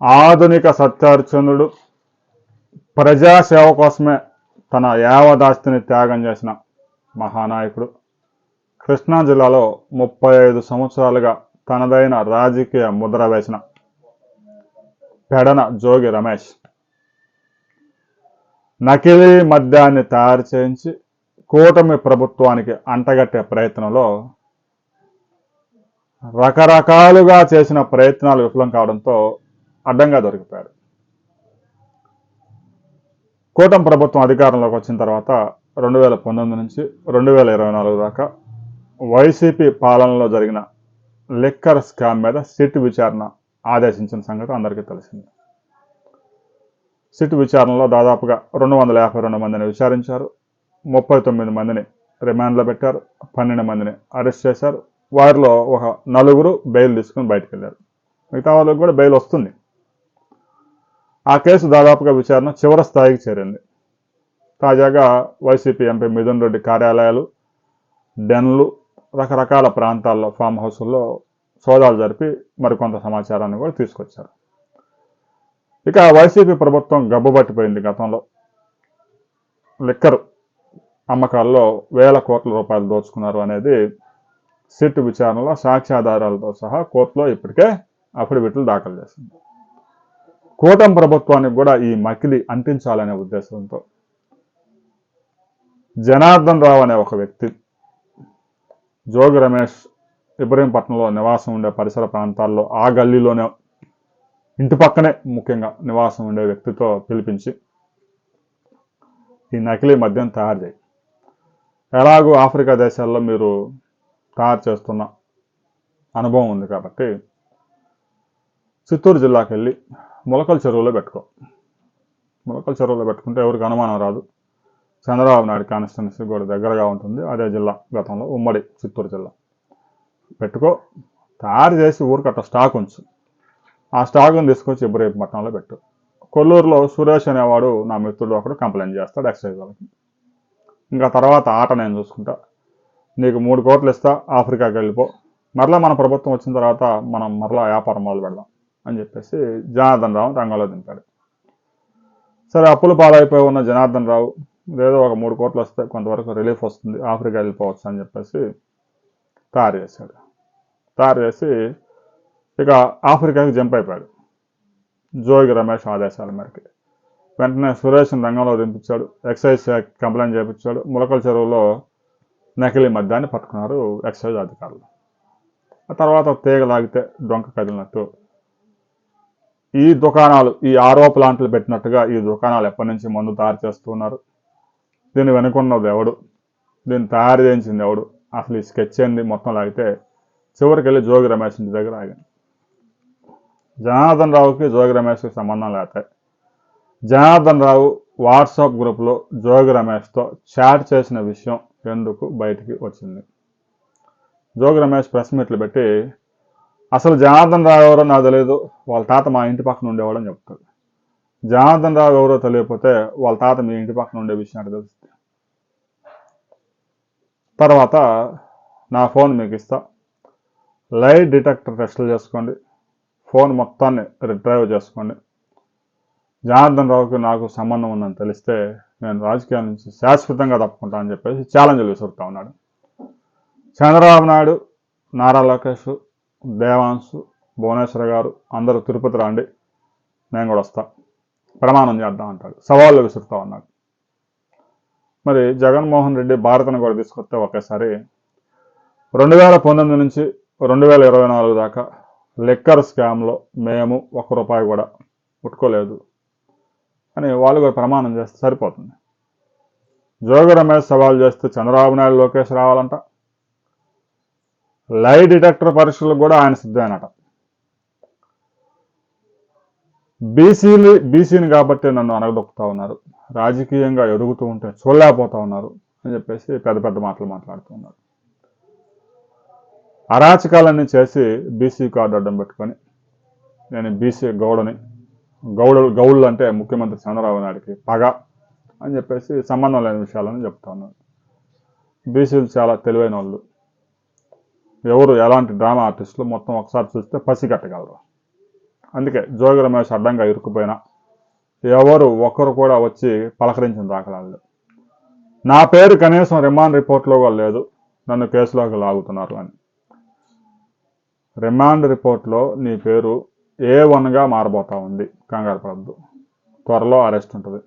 ఆధునిక సత్యహరిచంద్రుడు ప్రజాసేవ కోసమే తన యావదాస్తిని త్యాగం చేసిన మహానాయకుడు. కృష్ణా జిల్లాలో ముప్పై ఐదు సంవత్సరాలుగా తనదైన రాజకీయ ముద్ర వేసిన పెడన జోగి రమేష్ నకిలీ మద్యాన్ని తయారు చేయించి కూటమి ప్రభుత్వానికి అంటగట్టే ప్రయత్నంలో రకరకాలుగా చేసిన ప్రయత్నాలు విఫలం కావడంతో అడ్డంగా దొరికిపోయాడు. కూటమి ప్రభుత్వం అధికారంలోకి వచ్చిన తర్వాత రెండు వేల పంతొమ్మిది నుంచి రెండు వేల ఇరవై నాలుగు దాకా వైసీపీ పాలనలో జరిగిన లిక్కర్ స్కామ్ మీద సిట్ విచారణ ఆదేశించిన సంగతి అందరికీ తెలిసింది. సిట్ విచారణలో దాదాపుగా రెండు వందల యాభై రెండు మందిని విచారించారు. ముప్పై తొమ్మిది మందిని రిమాండ్లో పెట్టారు. పన్నెండు మందిని అరెస్ట్ చేశారు. వారిలో ఒక నలుగురు బెయిల్ తీసుకుని బయటకు వెళ్ళారు. మిగతా వాళ్ళకి కూడా బెయిల్ వస్తుంది. ఆ కేసు దాదాపుగా విచారణ చివరి స్థాయికి చేరింది. తాజాగా వైసీపీ ఎంపీ మిథున్ రెడ్డి కార్యాలయాలు డెన్లు రకరకాల ప్రాంతాల్లో ఫామ్ హౌసుల్లో సోదాలు జరిపి మరికొంత సమాచారాన్ని కూడా తీసుకొచ్చారు. ఇక వైసీపీ ప్రభుత్వం గబ్బుబట్టిపోయింది గతంలో. లిక్కర్ అమ్మకాల్లో వేల కోట్ల రూపాయలు దోచుకున్నారు అనేది సిట్ విచారణలో సాక్ష్యాధారాలతో సహా కోర్టులో ఇప్పటికే అఫిడవిట్లు దాఖలు చేసింది. కూటమి ప్రభుత్వానికి కూడా ఈ మకిలి అంటించాలనే ఉద్దేశంతో. జనార్దన్ రావు అనే ఒక వ్యక్తి జోగి రమేష్ ఇబ్రహీంపట్నంలో నివాసం ఉండే పరిసర ప్రాంతాల్లో ఆ గల్లీలోనే ఇంటి పక్కనే ముఖ్యంగా నివాసం ఉండే వ్యక్తితో పిలిపించి ఈ నకిలీ మద్యం తయారు చేయి. ఎలాగూ ఆఫ్రికా దేశాల్లో మీరు తయారు చేస్తున్న అనుభవం ఉంది కాబట్టి చిత్తూరు జిల్లాకి వెళ్ళి మొలకల చెరువులో పెట్టుకో. మొలకల చెరువులో పెట్టుకుంటే ఎవరికి అనుమానం రాదు. చంద్రబాబు నాయుడు కాన్స్టిట్యున్సీ కూడా దగ్గరగా ఉంటుంది. అదే జిల్లా గతంలో ఉమ్మడి చిత్తూరు జిల్లా. పెట్టుకో. తయారు చేసి ఊరికట్ట స్టాక్ ఉంచు. ఆ స్టాక్ని తీసుకొచ్చి ఇబ్రహీంపట్నంలో పెట్టు. కొల్లూరులో సురేష్ అనేవాడు నా మిత్రుడు ఒకడు కంప్లైంట్ చేస్తాడు ఎక్సైజ్ వాళ్ళకి. ఇంకా తర్వాత ఆట నేను చూసుకుంటా. నీకు మూడు కోట్లు ఇస్తా ఆఫ్రికాకి వెళ్ళిపో. మరలా మన ప్రభుత్వం వచ్చిన తర్వాత మనం మరలా వ్యాపారం మొదలు పెడదాం అని చెప్పేసి జనార్దన్ రావు రంగంలో దింపాడు. సరే అప్పులు పాలైపోయి ఉన్న జనార్దన్ రావు లేదో ఒక మూడు కోట్లు వస్తే కొంతవరకు రిలీఫ్ వస్తుంది ఆఫ్రికా వెళ్ళిపోవచ్చు అని చెప్పేసి తయారు చేశాడు. తయారు చేసి ఇక ఆఫ్రికాకి జంప్ అయిపోయాడు. జోగి రమేష్ ఆదేశాల మేరకు. వెంటనే సురేష్ని రంగంలో దింపించాడు ఎక్సైజ్ శాఖ కంప్లైంట్ చేయించాడు ములకల చెరువులో నకిలీ మద్యాన్ని పట్టుకున్నారు ఎక్సైజ్ అధికారులు. ఆ తర్వాత తీగ లాగితే డొంక కదిలినట్టు ఈ దుకాణాలు ఈ ఆరో ప్లాంట్లు పెట్టినట్టుగా ఈ దుకాణాలు ఎప్పటి నుంచి మందు తయారు చేస్తున్నారు? దీన్ని వెనుకున్నది ఎవడు? దీన్ని తయారు చేయించింది ఎవడు? అసలు ఈ స్కెచ్ ఏంది? మొత్తం లాగితే చివరికి వెళ్ళి జోగి రమేష్ ఇంటి దగ్గర ఆగింది జనార్దన్ రావుకి జోగి రమేష్కి సంబంధం లేకపోతే జనార్దన్ రావు వాట్సాప్ గ్రూప్లో జోగి రమేష్తో చాట్ చేసిన విషయం ఎందుకు బయటికి వచ్చింది? జోగి రమేష్ ప్రెస్ మీట్లు పెట్టి అసలు జనార్దన్ రావు ఎవరో నాకు తెలియదు వాళ్ళ తాత మా ఇంటి పక్కన ఉండేవాడు అని చెప్తాడు. జనార్దన్ రావు ఎవరో తెలియకపోతే వాళ్ళ తాత మీ ఇంటి పక్కన ఉండే విషయం నాకు తెలుస్తుంది తర్వాత నా ఫోన్ మీకు ఇస్తా. లైట్ డిటెక్టర్ టెస్టులు చేసుకోండి. ఫోన్ మొత్తాన్ని రిట్రైవ్ చేసుకోండి. జనార్దన్ రావుకి నాకు సంబంధం ఉందని తెలిస్తే నేను రాజకీయాల నుంచి శాశ్వతంగా తప్పుకుంటా అని చెప్పేసి ఛాలెంజ్లు విసురుతా ఉన్నాడు. చంద్రబాబు నాయుడు నారా లోకేష్ దేవాంశు భువనేశ్వర గారు అందరూ తిరుపతి రండి. నేను కూడా వస్తా. ప్రమాణం చేద్దాం అంటాడు. సవాళ్ళు విసురుతా ఉన్నాడు. మరి జగన్మోహన్ రెడ్డి భారత్ను కూడా తీసుకొస్తే ఒకేసారి రెండు వేల పంతొమ్మిది నుంచి రెండు వేల ఇరవై నాలుగు దాకా లిక్కర్ స్కామ్లో మేము ఒక్క రూపాయి కూడా ముట్టుకోలేదు. అని వాళ్ళు కూడా ప్రమాణం చేస్తే సరిపోతుంది. జోగి రమేష్ సవాల్ చేస్తే చంద్రబాబు నాయుడు లోకేష్ రావాలంట. లై డిటెక్టర్ పరీక్షలకు కూడా ఆయన సిద్ధమేనట బీసీలు బీసీని కాబట్టి నన్ను అనగదొక్కుతా ఉన్నారు. రాజకీయంగా ఎదుగుతూ ఉంటే చూడలేకపోతా ఉన్నారు అని చెప్పేసి పెద్ద పెద్ద మాటలు మాట్లాడుతూ ఉన్నారు. అరాచకాలన్నీ చేసి బీసీ కార్డు అడ్డం పెట్టుకొని నేను బీసీ గౌడని గౌడ గౌళ్ళు అంటే ముఖ్యమంత్రి చంద్రబాబు నాయుడికి పగ అని చెప్పేసి సంబంధం లేని విషయాలని చెప్తా ఉన్నాను బీసీలు చాలా తెలివైన వాళ్ళు ఎవరు ఎలాంటి డ్రామా ఆర్టిస్టులు మొత్తం ఒకసారి చూస్తే పసిగట్టగలరు అందుకే జోగి రమేష్ అడ్డంగా ఇరుక్కుపోయినా ఎవరు ఒక్కరు కూడా వచ్చి పలకరించిన దాఖలాలు నా పేరు కనీసం రిమాండ్ రిపోర్ట్లో కూడా లేదు. నన్ను కేసులోకి లాగుతున్నారు అని. రిమాండ్ రిపోర్ట్లో నీ పేరు ఏ వన్గా మారబోతా ఉంది. కంగారు పడద్దు. త్వరలో అరెస్ట్ ఉంటుంది.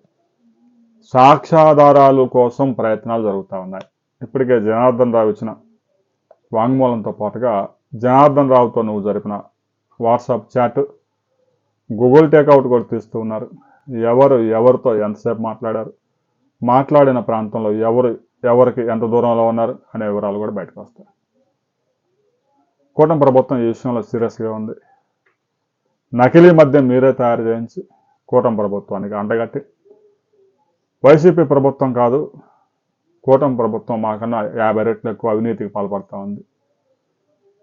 సాక్ష్యాధారాలు కోసం ప్రయత్నాలు జరుగుతూ ఉన్నాయి. ఇప్పటికే జనార్దన్ రావు ఇచ్చిన వాంగ్మూలంతో పాటుగా జనార్దన్ రావుతో నువ్వు జరిపిన వాట్సాప్ చాట్ గూగుల్ టేక్అవుట్ కూడా తీస్తూ ఉన్నారు. ఎవరు ఎవరితో ఎంతసేపు మాట్లాడారు మాట్లాడిన ప్రాంతంలో ఎవరు ఎవరికి ఎంత దూరంలో ఉన్నారు అనే వివరాలు కూడా బయటకు వస్తాయి. కూటమి ప్రభుత్వం ఈ విషయంలో సీరియస్గా ఉంది. నకిలీ మద్యం మీరే తయారు చేయించి కూటమి ప్రభుత్వానికి అండగట్టి వైసీపీ ప్రభుత్వం కాదు కూటమి ప్రభుత్వం మాకన్నా యాభై రెట్లు ఎక్కువ అవినీతికి పాల్పడతా ఉంది.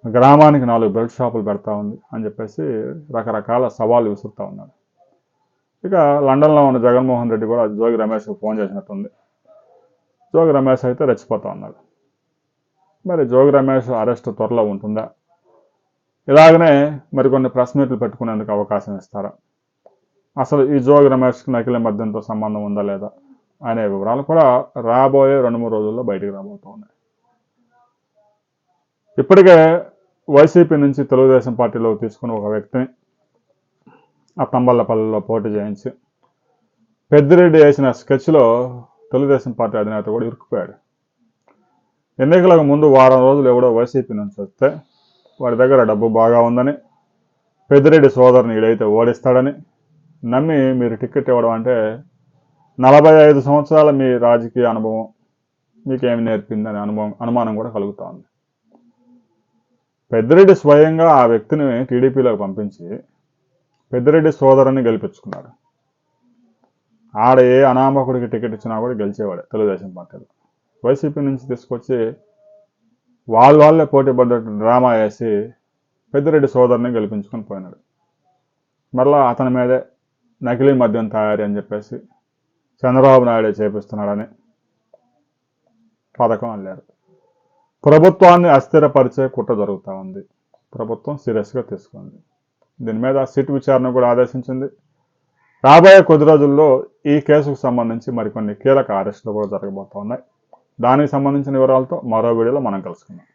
గ్రామానికి నాలుగు బెల్ట్ షాపులు పెడతా ఉంది అని చెప్పేసి రకరకాల సవాళ్ళు విసురుతూ ఉన్నాడు ఇక లండన్లో ఉన్న జగన్మోహన్ రెడ్డి కూడా జోగి రమేష్కి ఫోన్ చేసినట్టుంది. జోగి రమేష్ అయితే రెచ్చిపోతా ఉన్నాడు. మరి జోగి రమేష్ అరెస్ట్ త్వరలో ఉంటుందా? ఇలాగనే మరికొన్ని ప్రెస్ మీట్లు పెట్టుకునేందుకు అవకాశం ఇస్తారా? అసలు ఈ జోగి రమేష్కి నకిలీ మద్యంతో సంబంధం ఉందా లేదా? అనే వివరాలు కూడా రాబోయే రెండు మూడు రోజుల్లో బయటికి రాబోతూ ఉన్నాయి. ఇప్పటికే వైసీపీ నుంచి తెలుగుదేశం పార్టీలో తీసుకున్న ఒక వ్యక్తిని ఆ తంబల్లపల్లిలో పోటీ చేయించి పెద్దిరెడ్డి వేసిన స్కెచ్లో తెలుగుదేశం పార్టీ అధినేత కూడా ఇరుక్కుపోయాడు. ఎన్నికలకు ముందు వారం రోజులు ఎవడో వైసీపీ నుంచి వస్తే వాడి దగ్గర డబ్బు బాగా ఉందని పెద్దిరెడ్డి సోదరుని ఈడైతే ఓడిస్తాడని నమ్మి మీరు టికెట్ ఇవ్వడం అంటే నలభై ఐదు సంవత్సరాల మీ రాజకీయ అనుభవం మీకేమి నేర్పిందనే అనుభవం అనుమానం కూడా కలుగుతూ ఉంది పెద్దిరెడ్డి స్వయంగా ఆ వ్యక్తిని టీడీపీలోకి పంపించి పెద్దిరెడ్డి సోదరుని గెలిపించుకున్నాడు. ఆడ ఏ అనామకుడికి టికెట్ ఇచ్చినా కూడా గెలిచేవాడే తెలుగుదేశం పార్టీలో. వైసీపీ నుంచి తీసుకొచ్చి వాళ్ళ వాళ్ళే పోటీ పడ్డట్టు డ్రామా వేసి పెద్దిరెడ్డి సోదరుని గెలిపించుకొని పోయినాడు. మరలా అతని మీదే నకిలీ మద్యం తయారీ అని చెప్పేసి చంద్రబాబు నాయుడే చేపిస్తున్నాడని పథకం అల్లారు. ప్రభుత్వాన్ని అస్థిరపరిచే కుట్ర జరుగుతూ ఉంది. ప్రభుత్వం సీరియస్గా తీసుకుంది. దీని మీద సిట్ విచారణ కూడా ఆదేశించింది. రాబోయే కొద్ది రోజుల్లో ఈ కేసుకు సంబంధించి మరికొన్ని కీలక అరెస్టులు కూడా జరగబోతున్నాయి దానికి సంబంధించిన వివరాలతో మరో వీడియోలో మనం కలుసుకుందాం.